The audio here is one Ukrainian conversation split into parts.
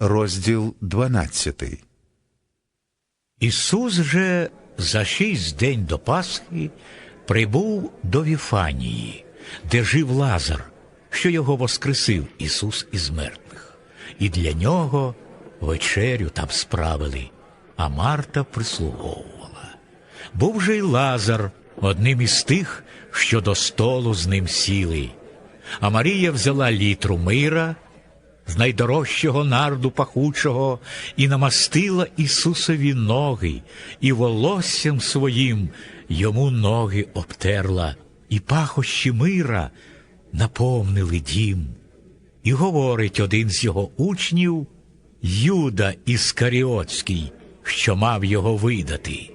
розділ 12. Ісус же за шість день до Пасхи прибув до Віфанії, де жив Лазар, що його воскресив Ісус із мертвих. І для нього вечерю там справили, а Марта прислуговувала. Був же й Лазар одним із тих, що до столу з ним сіли. А Марія взяла літру мира з найдорожчого нарду пахучого і намастила Ісусові ноги, і волоссям своїм йому ноги обтерла, і пахощі мира наповнили дім. І говорить один з його учнів, Юда Іскаріотський, що мав його видати.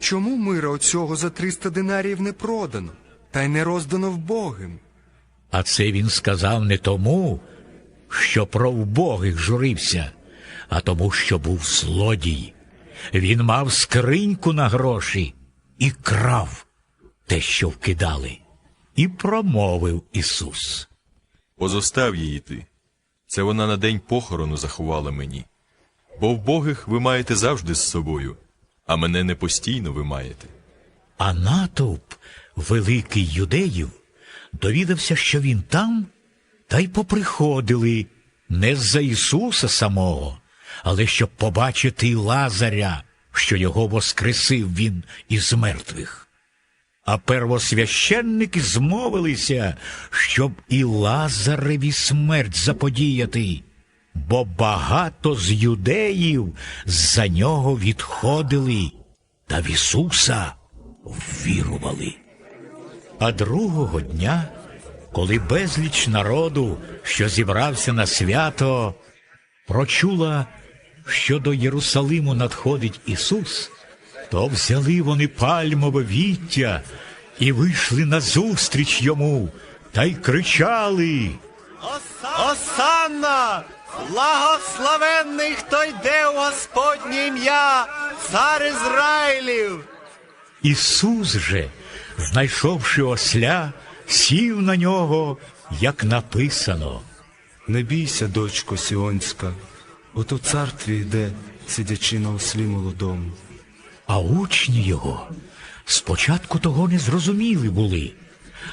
Чому мира оцього за 300 динарів не продано, та й не роздано вбогим? А це він сказав не тому, що про вбогих журився, а тому, що був злодій. Він мав скриньку на гроші і крав те, що вкидали. І промовив Ісус. Позостав її ти. Це вона на день похорону заховала мені. Бо вбогих ви маєте завжди з собою, а мене не постійно ви маєте. А натовп, великий юдеїв, довідався, що він там, та й поприходили не з-за Ісуса самого, але щоб побачити Лазаря, що його воскресив він із мертвих. А первосвященники змовилися, щоб і Лазареві смерть заподіяти, бо багато з юдеїв за нього відходили та в Ісуса ввірували. А другого дня, коли безліч народу, що зібрався на свято, прочула, що до Єрусалиму надходить Ісус, то взяли вони пальмове віття і вийшли назустріч йому та й кричали. Осанна! Благословенний, хто йде у Господнє ім'я, цар Ізраїлів! Ісус же, знайшовши осля, сів на нього, як написано. Не бійся, дочко Сіонська, ото цар твій йде, сидячи на ослі молодому. А учні його спочатку того не зрозуміли були,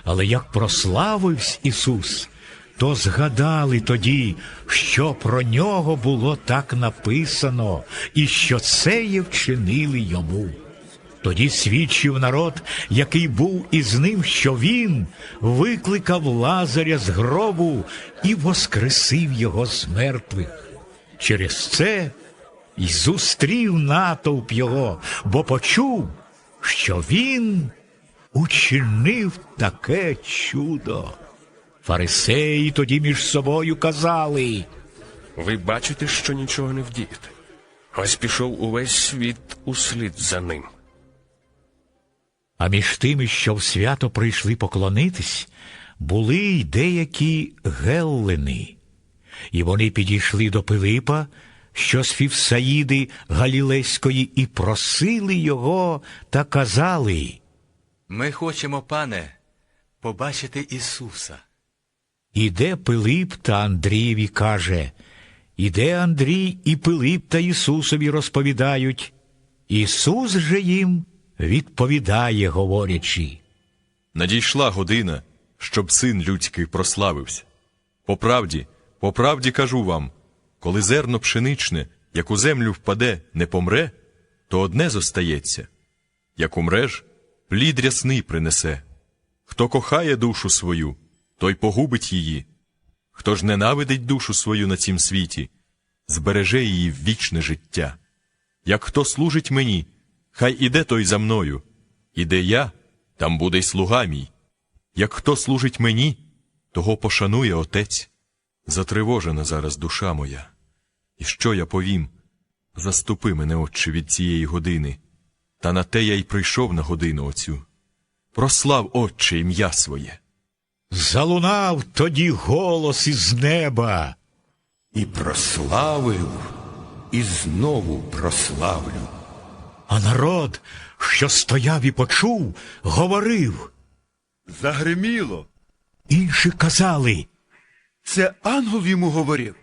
але як прославився Ісус, то згадали тоді, що про нього було так написано, і що це є вчинили йому. Тоді свідчив народ, який був із ним, що він викликав Лазаря з гробу і воскресив його з мертвих. Через це й зустрів натовп його, бо почув, що він учинив таке чудо. Фарисеї тоді між собою казали. Ви бачите, що нічого не вдієте. Ось пішов увесь світ услід за ним. А між тими, що в свято прийшли поклонитись, були й деякі геллени. І вони підійшли до Пилипа, що з Фівсаїди Галілейської, і просили його та казали. Ми хочемо, пане, побачити Ісуса. Іде Пилип та Андрієві каже, Іде Андрій і Пилип та Ісусові розповідають. Ісус же їм відповідає, говорячи. Надійшла година, щоб син людський прославився. По правді, по правді кажу вам, коли зерно пшеничне, як у землю впаде, не помре, то одне зостається. Як умреш, плід рясний принесе. Хто кохає душу свою, той погубить її. Хто ж ненавидить душу свою на цім світі, збереже її в вічне життя. Як хто служить мені, хай іде той за мною. Іде я, там буде й слуга мій. Як хто служить мені, того пошанує отець. Затривожена зараз душа моя. І що я повім? Заступи мене, Отче, від цієї години. Та на те я й прийшов на годину оцю. Прослав, Отче, ім'я своє. Залунав тоді голос із неба. І прославив, і знову прославлю. А народ, що стояв і почув, говорив. Загриміло. Інші казали. Це ангел йому говорив.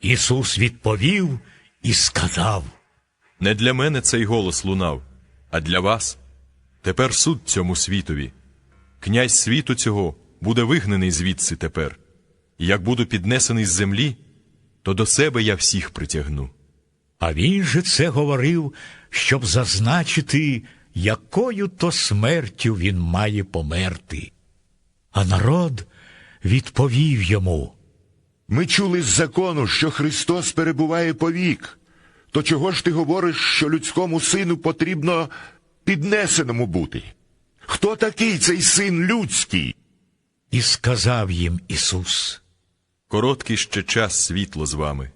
Ісус відповів і сказав. Не для мене цей голос лунав, а для вас. Тепер суд цьому світові. Князь світу цього буде вигнаний звідси тепер. І як буду піднесений з землі, то до себе я всіх притягну. А він же це говорив, щоб зазначити, якою то смертю він має померти. А народ відповів йому. Ми чули з закону, що Христос перебуває повік. То чого ж ти говориш, що людському сину потрібно піднесеному бути? Хто такий цей син людський? І сказав їм Ісус. Короткий ще час світло з вами.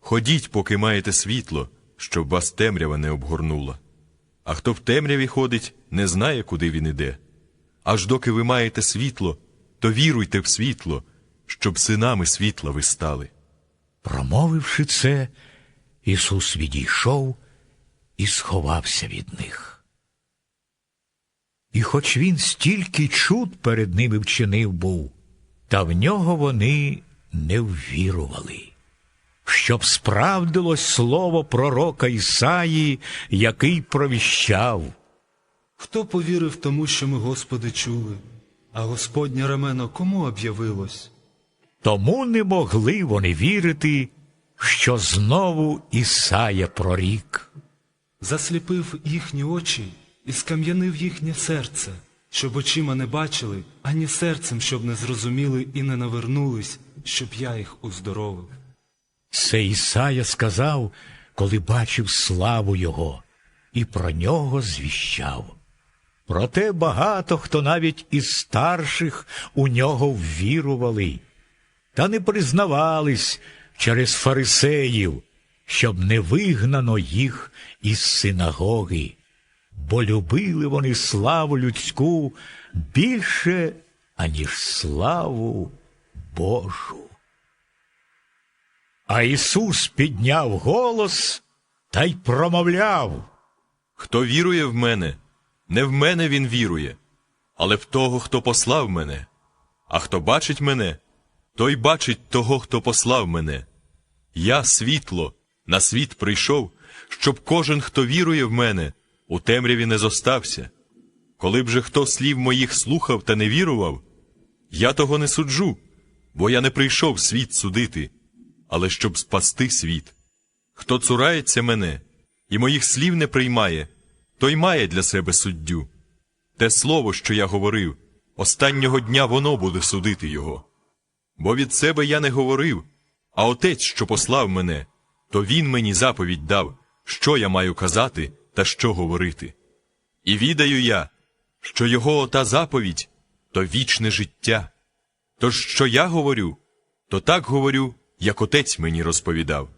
Ходіть, поки маєте світло, щоб вас темрява не обгорнула. А хто в темряві ходить, не знає, куди він іде. Аж доки ви маєте світло, то віруйте в світло, щоб синами світла ви стали. Промовивши це, Ісус відійшов і сховався від них. І хоч він стільки чуд перед ними вчинив був, та в нього вони не ввірували, щоб справдилось слово пророка Ісаї, який провіщав. Хто повірив тому, що ми, Господи, чули, а Господнє рамено кому об'явилось? Тому не могли вони вірити, що знову Ісая прорік. Засліпив їхні очі і скам'янив їхнє серце, щоб очима не бачили, ані серцем, щоб не зрозуміли і не навернулись, щоб я їх уздоровив. Це Ісая сказав, коли бачив славу Його, і про нього звіщав. Проте багато хто навіть із старших у нього ввірували, та не признавались через фарисеїв, щоб не вигнано їх із синагоги, бо любили вони славу людську більше, аніж славу Божу. А Ісус підняв голос та й промовляв. Хто вірує в мене, не в мене він вірує, але в того, хто послав мене. А хто бачить мене, той бачить того, хто послав мене. Я світло, на світ прийшов, щоб кожен, хто вірує в мене, у темряві не зостався. Коли б же хто слів моїх слухав та не вірував, я того не суджу, бо я не прийшов світ судити, але щоб спасти світ. Хто цурається мене і моїх слів не приймає, той має для себе суддю. Те слово, що я говорив, останнього дня воно буде судити його. Бо від себе я не говорив, а отець, що послав мене, то він мені заповідь дав, що я маю казати та що говорити. І відаю я, що його ота заповідь то вічне життя. Тож що я говорю, то так говорю, як отець мені розповідав.